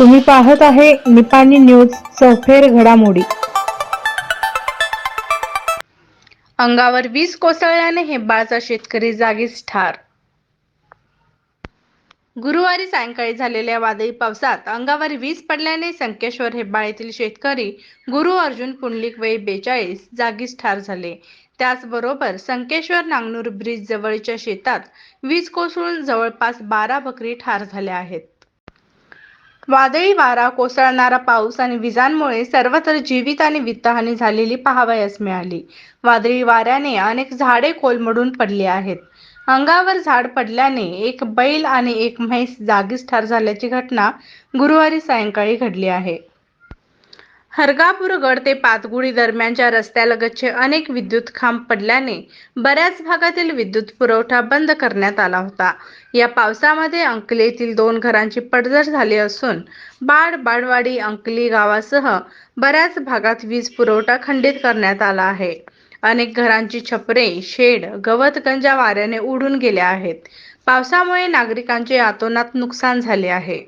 तुम्ही पाहत आहे निपाणी न्यूज चौफेर घडामोडी. अंगावर वीज कोसळल्याने हेब्बाळचा शेतकरी जागीच ठार. गुरुवारी सायंकाळी झालेल्या वादळी पावसात अंगावर वीज पडल्याने संकेश्वर हेब्बाळ येथील शेतकरी गुरु अर्जुन पुंडलिक वय बेचाळीस जागीच ठार झाले. त्याचबरोबर संकेश्वर नांगनूर ब्रिज जवळच्या शेतात वीज कोसळून जवळपास बारा बकरी ठार झाल्या आहेत. वादळी वारा कोसळणारा पाऊस आणि विजांमुळे सर्वत्र जीवित आणि वित्तहानी झालेली पाहावयास मिळाली. वादळी वाऱ्याने अनेक झाडे कोलमडून पडली आहेत. अंगावर झाड पडल्याने एक बैल आणि एक म्हैस जागीच ठार झाल्याची घटना गुरुवारी सायंकाळी घडली आहे. हरगापूरगड ते पातगुडी दरम्यानच्या रस्त्यालगतचे अनेक विद्युत खांब पडल्याने बऱ्याच भागातील विद्युत पुरवठा बंद करण्यात आला होता. या पावसामध्ये अंकली येथील दोन घरांची पडझड झाली असून बाड बाडवाडी अंकली गावासह बऱ्याच भागात वीज पुरवठा खंडित करण्यात आला आहे. अनेक घरांची छपरे शेड गवत गंजा वाऱ्याने उडून गेल्या आहेत. पावसामुळे नागरिकांचे आतोनात नुकसान झाले आहे.